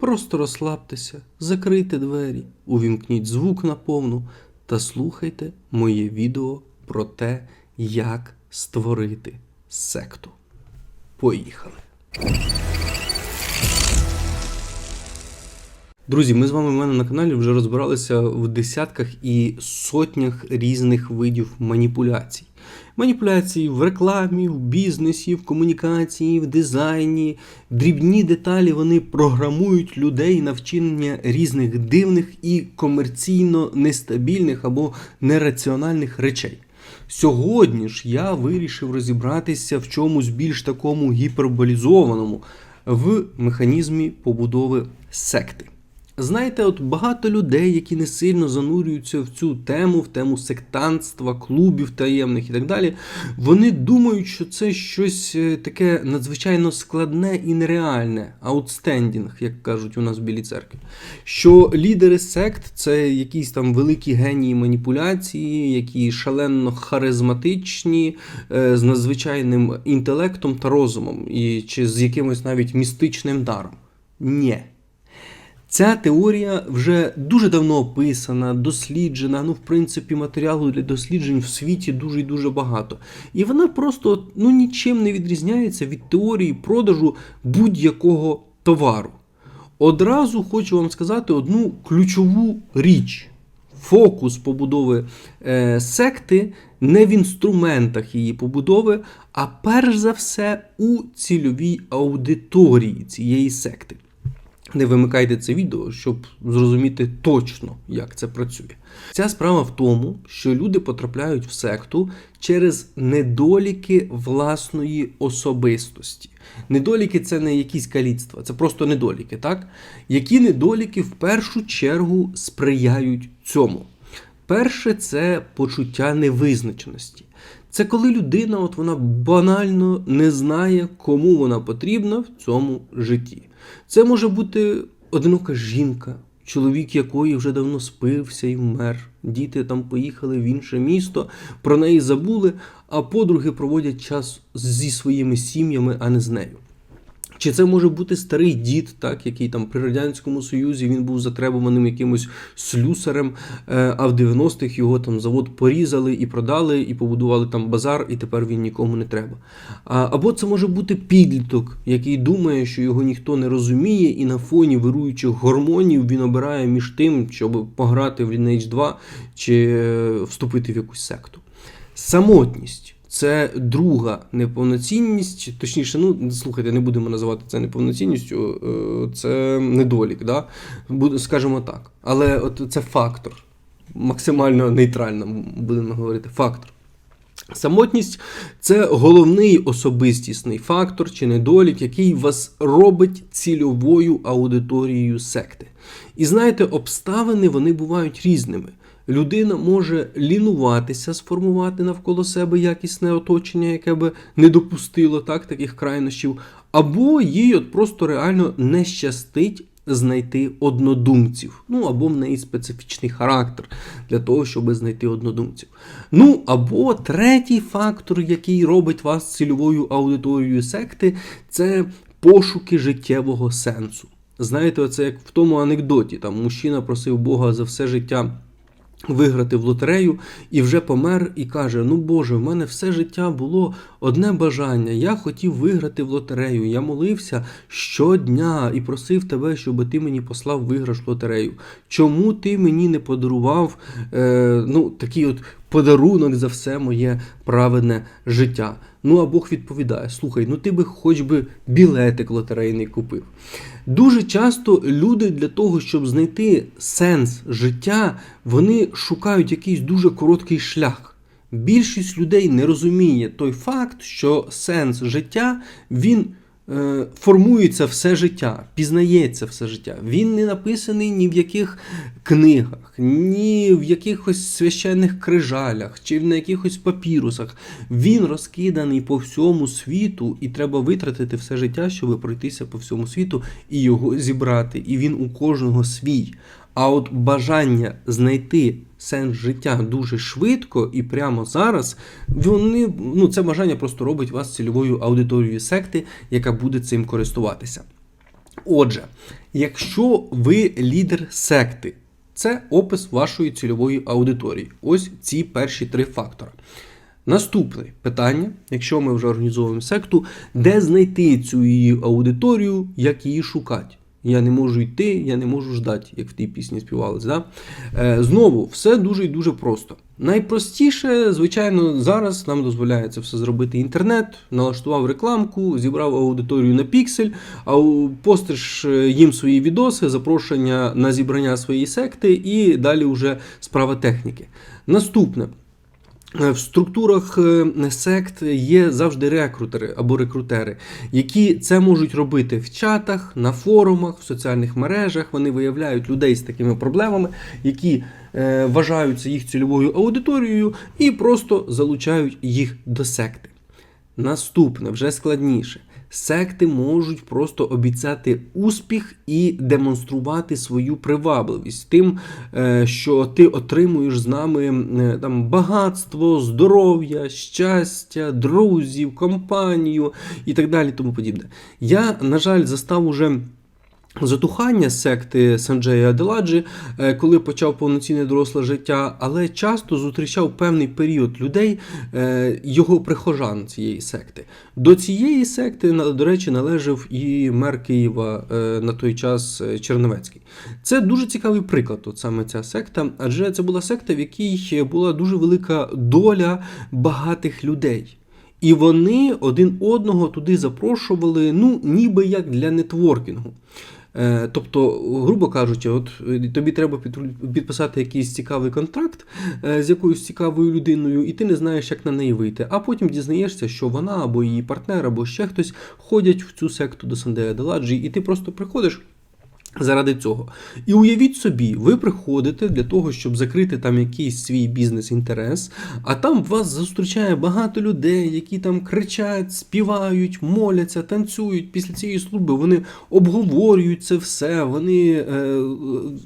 Просто розслабтеся, закрийте двері, увімкніть звук на повну та слухайте моє відео про те, як створити секту. Поїхали! Друзі, ми з вами в мене на каналі вже розбиралися в десятках і сотнях різних видів маніпуляцій. Маніпуляції в рекламі, в бізнесі, в комунікації, в дизайні. Дрібні деталі вони програмують людей на вчинення різних дивних і комерційно нестабільних або нераціональних речей. Сьогодні ж я вирішив розібратися в чомусь більш такому гіперболізованому в механізмі побудови секти. Знаєте, от багато людей, які не сильно занурюються в цю тему, в тему сектантства, клубів таємних і так далі, вони думають, що це щось е, таке надзвичайно складне і нереальне, аутстендінг, як кажуть у нас в Білій церкві. Що лідери сект це якісь там великі генії маніпуляції, які шалено харизматичні, е, з надзвичайним інтелектом та розумом, і чи з якимось навіть містичним даром. Ні. Ця теорія вже дуже давно описана, досліджена. Ну, в принципі, матеріалу для досліджень в світі дуже і дуже багато. І вона просто ну, нічим не відрізняється від теорії продажу будь-якого товару. Одразу хочу вам сказати одну ключову річ. Фокус побудови е, секти не в інструментах її побудови, а перш за все у цільовій аудиторії цієї секти. Не вимикайте це відео, щоб зрозуміти точно, як це працює. Ця справа в тому, що люди потрапляють в секту через недоліки власної особистості. Недоліки це не якісь каліцтва, це просто недоліки, так? Які недоліки в першу чергу сприяють цьому? Перше це почуття невизначеності. Це коли людина, от вона банально не знає, кому вона потрібна в цьому житті. Це може бути одинока жінка, чоловік якої вже давно спився і вмер. Діти там поїхали в інше місто, про неї забули, а подруги проводять час зі своїми сім'ями, а не з нею. Чи це може бути старий дід, так, який там при Радянському Союзі він був затребуваним якимось слюсарем, е, а в 90-х його там завод порізали і продали, і побудували там базар, і тепер він нікому не треба. Або це може бути підліток, який думає, що його ніхто не розуміє, і на фоні вируючих гормонів він обирає між тим, щоб пограти в Lineage 2 чи е, вступити в якусь секту. Самотність. Це друга неповноцінність, точніше, ну слухайте, не будемо називати це неповноцінністю, е, це недолік, да? Скажімо так. Але от це фактор, максимально нейтрально будемо говорити. Фактор. Самотність це головний особистісний фактор чи недолік, який вас робить цільовою аудиторією секти. І знаєте, обставини вони бувають різними. Людина може лінуватися, сформувати навколо себе якісне оточення, яке би не допустило так, таких крайнощів, або їй от просто реально не щастить знайти однодумців. Ну, або в неї специфічний характер для того, щоб знайти однодумців. Ну, або третій фактор, який робить вас цільовою аудиторією секти, це пошуки життєвого сенсу. Знаєте, це як в тому анекдоті. Там мужчина просив Бога за все життя виграти в лотерею і вже помер і каже: Ну Боже, в мене все життя було одне бажання. Я хотів виграти в лотерею. Я молився щодня і просив тебе, щоб ти мені послав виграш в лотерею. Чому ти мені не подарував е, ну, такий от подарунок за все моє праведне життя? Ну а Бог відповідає: слухай, ну ти би хоч би білетик лотерейний купив. Дуже часто люди для того, щоб знайти сенс життя, вони шукають якийсь дуже короткий шлях. Більшість людей не розуміє той факт, що сенс життя він формується все життя, пізнається все життя. Він не написаний ні в яких книгах, ні в якихось священних крижалях чи на якихось папірусах. Він розкиданий по всьому світу, і треба витратити все життя, щоб пройтися по всьому світу і його зібрати. І він у кожного свій. А от бажання знайти сенс життя дуже швидко і прямо зараз, вони ну це бажання просто робить вас цільовою аудиторією секти, яка буде цим користуватися. Отже, Якщо ви лідер секти, це опис вашої цільової аудиторії. Ось ці перші три фактори. Наступне питання, якщо ми вже організовуємо секту, де знайти цю її аудиторію, як її шукати? Я не можу йти, я не можу ждати, як в тій пісні співалось. Да? Е, знову, все дуже і дуже просто. Найпростіше, звичайно, зараз нам дозволяє це все зробити інтернет, налаштував рекламку, зібрав аудиторію на піксель, а постиш е, їм свої відоси, запрошення на зібрання своєї секти, і далі вже справа техніки. Наступне. Е, В структурах е, сект є завжди рекрутери або рекрутери, які це можуть робити в чатах, на форумах, в соціальних мережах. Вони виявляють людей з такими проблемами, які е, вважаються їх цільовою аудиторією, і просто залучають їх до секти. Наступне вже складніше. Секти можуть просто обіцяти успіх і демонструвати свою привабливість тим, е, що ти отримуєш з нами е, там багатство, здоров'я, щастя, друзів, компанію і так далі. Тому подібне. Я, на жаль, застав уже. Затухання секти Санджея Аделаджі, е, коли почав повноцінне доросле життя, але часто зустрічав певний період людей, е, його прихожан цієї секти. До цієї секти, до речі, належав і мер Києва е, на той час Черновецький. Це дуже цікавий приклад, от саме ця секта, адже це була секта, в якій була дуже велика доля багатих людей. І вони один одного туди запрошували, ну, ніби як для нетворкінгу. Е, Тобто, грубо кажучи, от е, тобі треба під- підписати якийсь цікавий контракт е, з якоюсь цікавою людиною, і ти не знаєш, як на неї вийти. А потім дізнаєшся, що вона або її партнер, або ще хтось ходять в цю секту до Сандея Деладжі, і ти просто приходиш. Заради цього. І уявіть собі, ви приходите для того, щоб закрити там якийсь свій бізнес-інтерес, а там вас зустрічає багато людей, які там кричать, співають, моляться, танцюють. Після цієї служби вони обговорюють це все, вони е,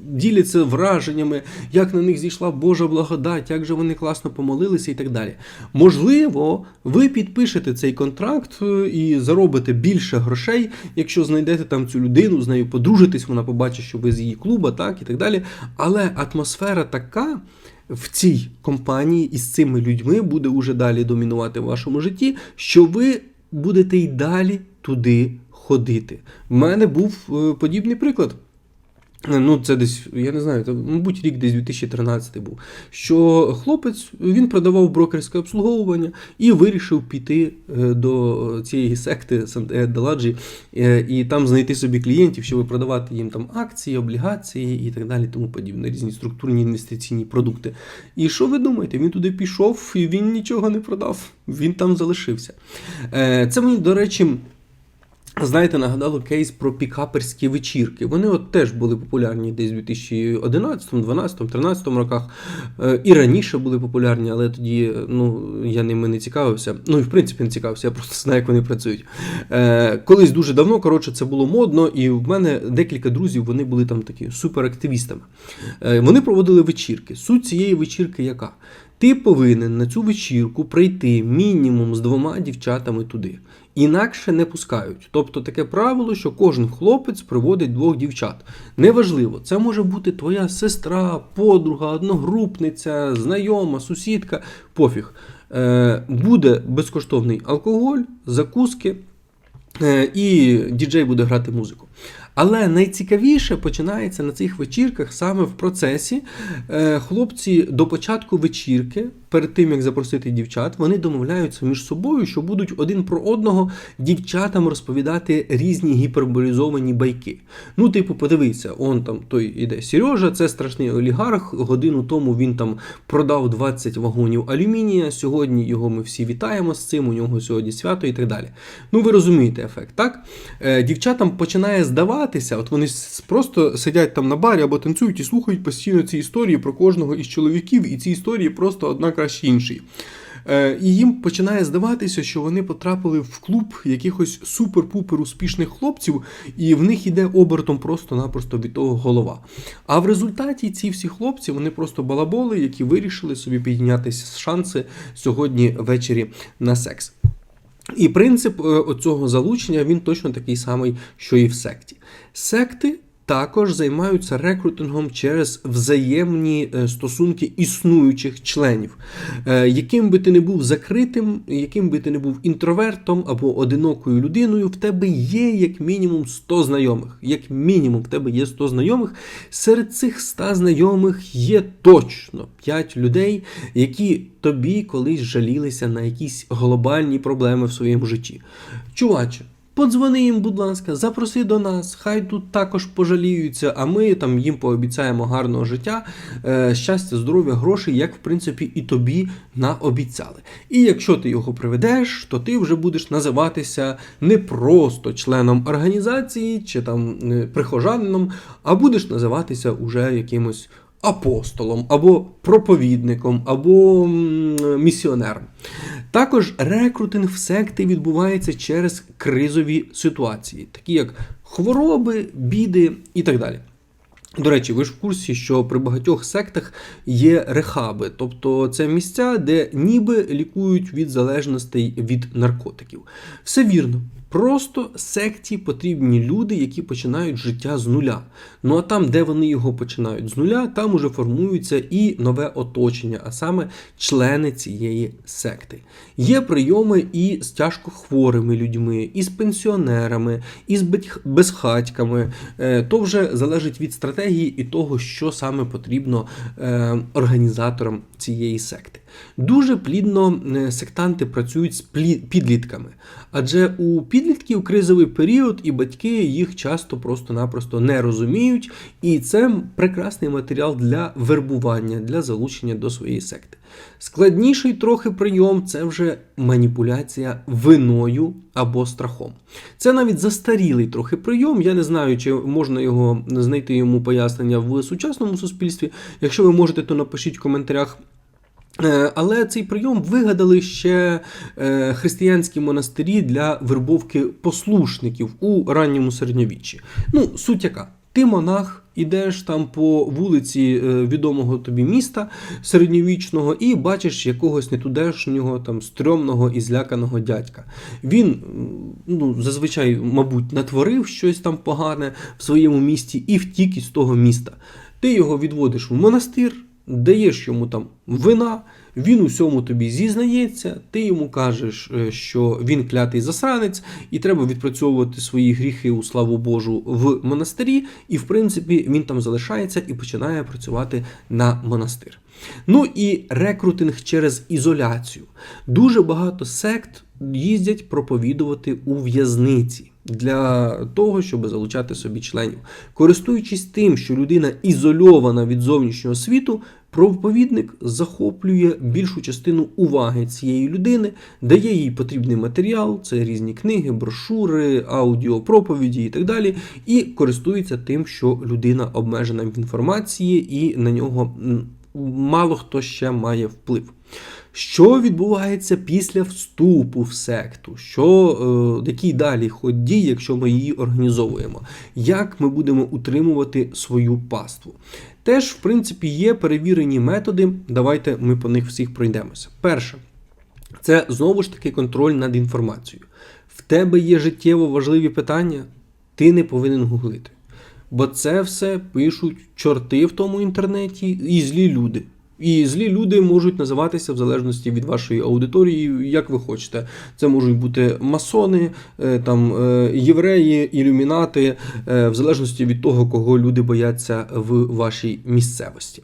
діляться враженнями, як на них зійшла Божа благодать, як же вони класно помолилися і так далі. Можливо, ви підпишете цей контракт е, і заробите більше грошей, якщо знайдете там цю людину, з нею подружитесь, вона побачить, що ви з її клуба, так і так далі. Але атмосфера така. В цій компанії із цими людьми буде уже далі домінувати в вашому житті, що ви будете й далі туди ходити. У мене був е, подібний приклад. Ну, це десь, я не знаю, це, мабуть, рік десь 2013 був. Що хлопець він продавав брокерське обслуговування і вирішив піти е, до цієї секти Сандаладжі і там знайти собі клієнтів, щоб продавати їм там акції, облігації і так далі, тому подібне, різні структурні інвестиційні продукти. І що ви думаєте? Він туди пішов і він нічого не продав. Він там залишився. Е, Це мені, до речі. Знаєте, нагадало кейс про пікаперські вечірки. Вони от теж були популярні десь у 2011, 2012, 13 роках. Е, І раніше були популярні, але тоді ну, я ними не цікавився. Ну і в принципі не цікавився, я просто знаю, як вони працюють. Е, Колись дуже давно, коротше, це було модно, і в мене декілька друзів вони були там такі суперактивістами. Е, Вони проводили вечірки. Суть цієї вечірки яка? Ти повинен на цю вечірку прийти мінімум з двома дівчатами туди. Інакше не пускають. Тобто таке правило, що кожен хлопець приводить двох дівчат. Неважливо, це може бути твоя сестра, подруга, одногрупниця, знайома, сусідка, пофіг. Е, буде безкоштовний алкоголь, закуски, е, і діджей буде грати музику. Але найцікавіше починається на цих вечірках саме в процесі. Е, Хлопці до початку вечірки, перед тим як запросити дівчат, вони домовляються між собою, що будуть один про одного дівчатам розповідати різні гіперболізовані байки. Ну, типу, подивися, он там той іде Сережа, це страшний олігарх. Годину тому він там продав 20 вагонів алюмінія. Сьогодні його ми всі вітаємо з цим. У нього сьогодні свято і так далі. Ну, ви розумієте ефект, так? Е, Дівчатам починає здаватися, от вони просто сидять там на барі або танцюють і слухають постійно ці історії про кожного із чоловіків, і ці історії просто одна краще іншої. Е, І їм починає здаватися, що вони потрапили в клуб якихось супер-пупер успішних хлопців, і в них іде обертом просто-напросто від того голова. А в результаті ці всі хлопці вони просто балаболи, які вирішили собі піднятися шанси сьогодні ввечері на секс. І принцип е, оцього залучення він точно такий самий, що і в секті. Секти також займаються рекрутингом через взаємні е, стосунки існуючих членів. Е, Яким би ти не був закритим, яким би ти не був інтровертом або одинокою людиною, в тебе є як мінімум 100 знайомих. Як мінімум, в тебе є 100 знайомих. Серед цих 100 знайомих є точно 5 людей, які тобі колись жалілися на якісь глобальні проблеми в своєму житті. Чуваче. Подзвони їм, будь ласка, запроси до нас, хай тут також пожаліються, а ми там їм пообіцяємо гарного життя, е, щастя, здоров'я, грошей, як в принципі і тобі наобіцяли. І якщо ти його приведеш, то ти вже будеш називатися не просто членом організації чи там е, прихожанином, а будеш називатися уже якимось апостолом, або проповідником, або місіонером. Також рекрутинг в секти відбувається через кризові ситуації, такі як хвороби, біди і так далі. До речі, ви ж в курсі, що при багатьох сектах є рехаби, тобто це місця, де ніби лікують від залежностей від наркотиків. Все вірно. Просто секті потрібні люди, які починають життя з нуля. Ну а там, де вони його починають з нуля, там уже формується і нове оточення, а саме члени цієї секти. Є прийоми і з тяжко хворими людьми, і з пенсіонерами, і з безхатьками. Е, То вже залежить від стратегії і того, що саме потрібно е, організаторам цієї секти. Дуже плідно е, сектанти працюють з підлітками, адже у підлітків кризовий період, і батьки їх часто просто-напросто не розуміють, і це прекрасний матеріал для вербування, для залучення до своєї секти. Складніший трохи прийом це вже маніпуляція виною або страхом. Це навіть застарілий трохи прийом. Я не знаю, чи можна його знайти йому пояснення в сучасному суспільстві. Якщо ви можете, то напишіть в коментарях. Е, Але цей прийом вигадали ще е, християнські монастирі для вербовки послушників у ранньому середньовіччі. Ну, суть яка? Ти монах, ідеш там по вулиці е, відомого тобі міста середньовічного і бачиш якогось нетудешнього, там стрьомного і зляканого дядька. Він ну, зазвичай, мабуть, натворив щось там погане в своєму місті і втік із того міста. Ти його відводиш в монастир, даєш йому там вина, він усьому тобі зізнається, ти йому кажеш, е, що він клятий засранець, і треба відпрацьовувати свої гріхи у славу Божу в монастирі, і в принципі він там залишається і починає працювати на монастир. Ну і рекрутинг через ізоляцію. Дуже багато сект їздять проповідувати у в'язниці для того, щоб залучати собі членів. Користуючись тим, що людина ізольована від зовнішнього світу, проповідник захоплює більшу частину уваги цієї людини, дає їй потрібний матеріал, це різні книги, брошури, аудіопроповіді і так далі, і користується тим, що людина обмежена в інформації і на нього мало хто ще має вплив. Що відбувається після вступу в секту? Що, е, який далі ход дій, якщо ми її організовуємо? Як ми будемо утримувати свою паству? Теж, в принципі, є перевірені методи. Давайте ми по них всіх пройдемося. Перше, це знову ж таки контроль над інформацією. В тебе є життєво важливі питання, ти не повинен гуглити. Бо це все пишуть чорти в тому інтернеті і злі люди. І злі люди можуть називатися в залежності від вашої аудиторії, як ви хочете. Це можуть бути масони, е, там е, євреї, ілюмінати, е, в залежності від того, кого люди бояться в вашій місцевості.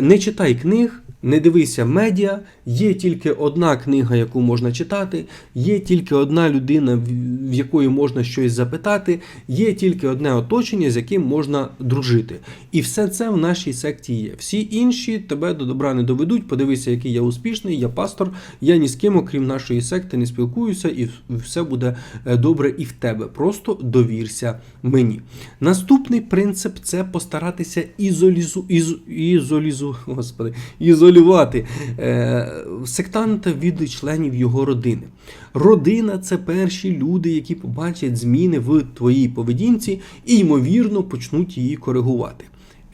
Не читай книг. Не дивися медіа, є тільки одна книга, яку можна читати, є тільки одна людина, в- якої можна щось запитати, є тільки одне оточення, з яким можна дружити. І все це в нашій секті є. Всі інші тебе до добра не доведуть. Подивися, який я успішний, я пастор, я ні з ким, окрім нашої секти, не спілкуюся, і все буде е, добре і в тебе. Просто довірся мені. Наступний принцип це постаратися ізолізу, із, ізолізу, господи, ізолювати е, сектанта від членів його родини. Родина це перші люди, які побачать зміни в твоїй поведінці і, ймовірно, почнуть її коригувати.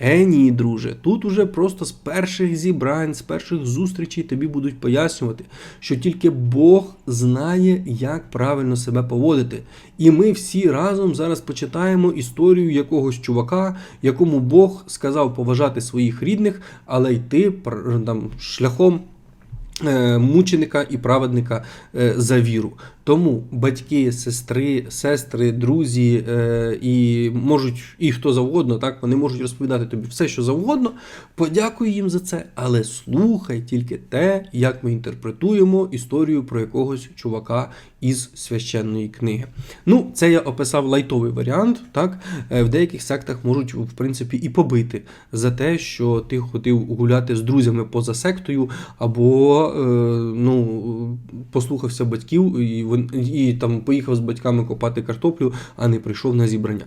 Е, ні, друже, тут уже просто з перших зібрань, з перших зустрічей тобі будуть пояснювати, що тільки Бог знає, як правильно себе поводити. І ми всі разом зараз почитаємо історію якогось чувака, якому Бог сказав поважати своїх рідних, але йти там, шляхом е, мученика і праведника е, за віру. Тому батьки, сестри, сестри, друзі е, і можуть і хто завгодно, так вони можуть розповідати тобі все, що завгодно. Подякуй їм за це, але слухай тільки те, як ми інтерпретуємо історію про якогось чувака із священної книги. Ну, це я описав лайтовий варіант. Так Е, в деяких сектах можуть в принципі і побити за те, що ти хотів гуляти з друзями поза сектою, або е, ну послухався батьків і і там поїхав з батьками копати картоплю, а не прийшов на зібрання.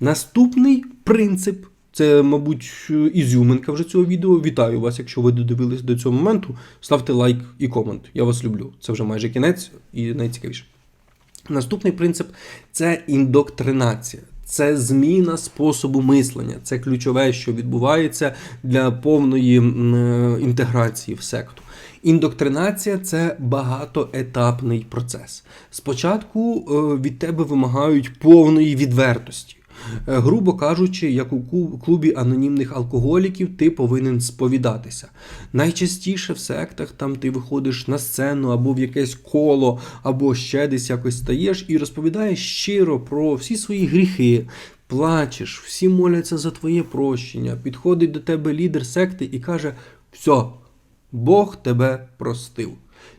Наступний принцип. Це, мабуть, ізюминка вже цього відео. Вітаю вас, якщо ви додивились до цього моменту. Ставте лайк і комент. Я вас люблю. Це вже майже кінець і найцікавіше. Наступний принцип це індоктринація. Це зміна способу мислення. Це ключове, що відбувається для повної е, інтеграції в секту. Індоктринація це багатоетапний процес. Спочатку е, від тебе вимагають повної відвертості. Е, Грубо кажучи, як у клубі анонімних алкоголіків, ти повинен сповідатися. Найчастіше в сектах там ти виходиш на сцену або в якесь коло, або ще десь якось стаєш і розповідаєш щиро про всі свої гріхи. Плачеш, всі моляться за твоє прощення. Підходить до тебе лідер секти і каже: все, Бог тебе простив.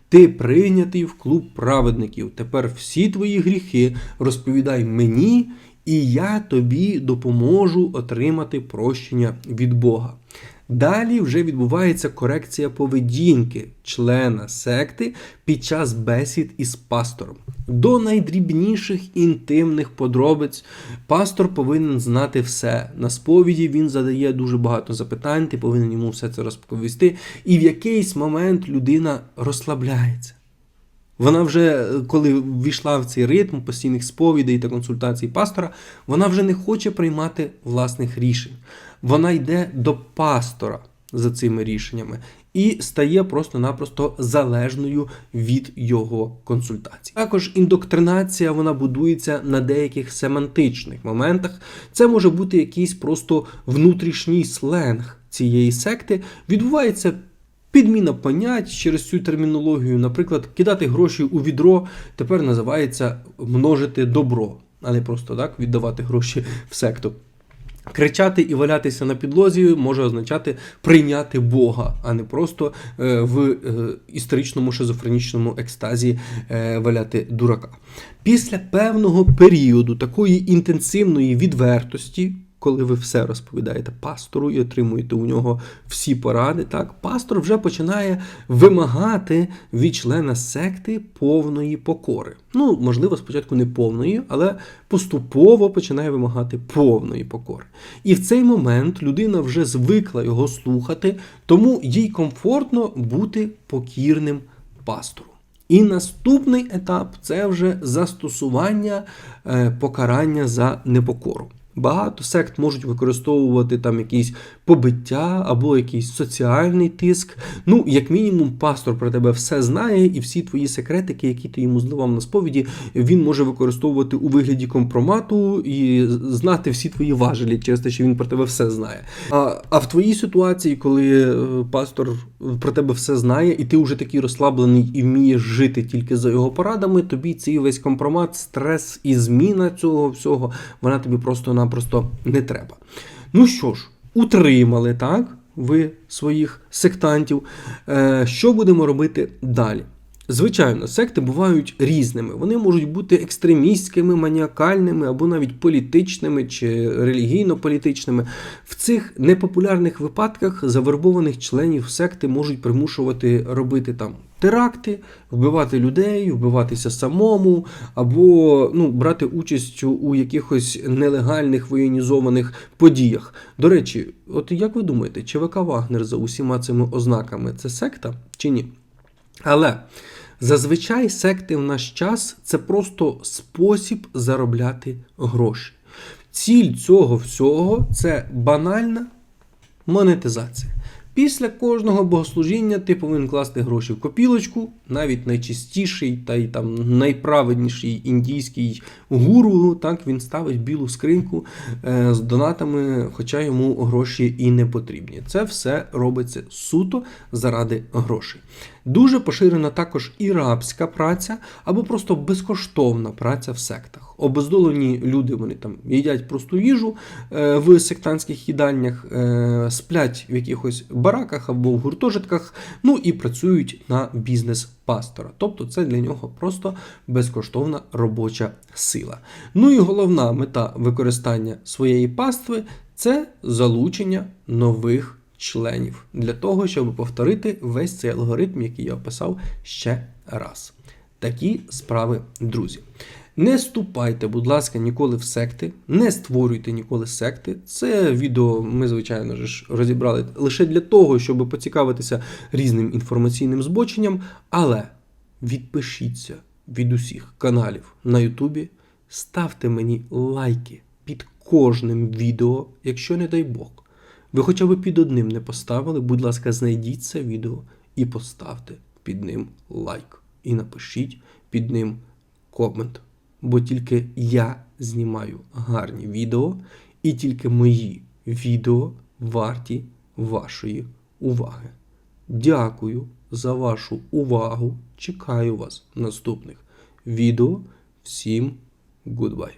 Ти прийнятий в клуб праведників. Тепер всі твої гріхи розповідай мені, і я тобі допоможу отримати прощення від Бога. Далі вже відбувається корекція поведінки члена секти під час бесід із пастором. До найдрібніших інтимних подробиць пастор повинен знати все. На сповіді він задає дуже багато запитань, ти повинен йому все це розповісти. І в якийсь момент людина розслабляється. Вона вже, коли ввійшла в цей ритм постійних сповідей та консультацій пастора, вона вже не хоче приймати власних рішень. Вона йде до пастора за цими рішеннями і стає просто-напросто залежною від його консультацій. Також індоктринація вона будується на деяких семантичних моментах. Це може бути якийсь просто внутрішній сленг цієї секти. Відбувається Підміна понять через цю термінологію, наприклад, кидати гроші у відро тепер називається множити добро, а не просто так віддавати гроші в секту. Кричати і валятися на підлозі може означати прийняти Бога, а не просто е, в е, історичному шизофренічному екстазі е, валяти дурака. Після певного періоду такої інтенсивної відвертості, коли ви все розповідаєте пастору і отримуєте у нього всі поради, так пастор вже починає вимагати від члена секти повної покори. Ну, можливо, спочатку не повної, але поступово починає вимагати повної покори. І в цей момент людина вже звикла його слухати, тому їй комфортно бути покірним пастору. І наступний етап це вже застосування е, покарання за непокору. Багато сект можуть використовувати там якісь побиття або якийсь соціальний тиск. Ну, як мінімум, пастор про тебе все знає, і всі твої секретики, які ти йому зливав на сповіді, він може використовувати у вигляді компромату і знати всі твої важелі через те, що він про тебе все знає. А, а в твоїй ситуації, коли е, пастор про тебе все знає, і ти вже такий розслаблений і вмієш жити тільки за його порадами, тобі цей весь компромат, стрес і зміна цього всього, вона тобі просто-напросто не треба. Ну що ж, утримали, так? Ви своїх сектантів. Е, Що будемо робити далі? Звичайно, секти бувають різними. Вони можуть бути екстремістськими, маніакальними або навіть політичними чи релігійно-політичними. В цих непопулярних випадках завербованих членів секти можуть примушувати робити там теракти, вбивати людей, вбиватися самому, або ну, брати участь у- якихось нелегальних воєнізованих подіях. До речі, от як ви думаєте, ЧВК Вагнер за усіма цими ознаками це секта чи ні? Але зазвичай секти в наш час це просто спосіб заробляти гроші. Ціль цього всього це банальна монетизація. Після кожного богослужіння ти повинен класти гроші в копілочку, навіть найчистіший та й там найправедніший індійський гуру, так він ставить білу скриньку е, з донатами, хоча йому гроші і не потрібні. Це все робиться суто заради грошей. Дуже поширена також і рабська праця, або просто безкоштовна праця в сектах. Обездолені люди вони там їдять просту їжу е, в сектантських їдальнях, е, сплять в якихось бараках або в гуртожитках, ну і працюють на бізнес пастора. Тобто це для нього просто безкоштовна робоча сила. Ну і головна мета використання своєї пастви це залучення нових членів для того, щоб повторити весь цей алгоритм, який я описав ще раз. Такі справи, друзі. Не вступайте, будь ласка, ніколи в секти, не створюйте ніколи секти. Це відео ми, звичайно ж, розібрали лише для того, щоб поцікавитися різним інформаційним збоченням. Але відпишіться від усіх каналів на Ютубі, ставте мені лайки під кожним відео, якщо не дай Бог. Ви хоча б під одним не поставили, будь ласка, знайдіть це відео і поставте під ним лайк. І напишіть під ним комент. Бо тільки я знімаю гарні відео, і тільки мої відео варті вашої уваги. Дякую за вашу увагу. Чекаю вас наступних відео. Всім гудбай!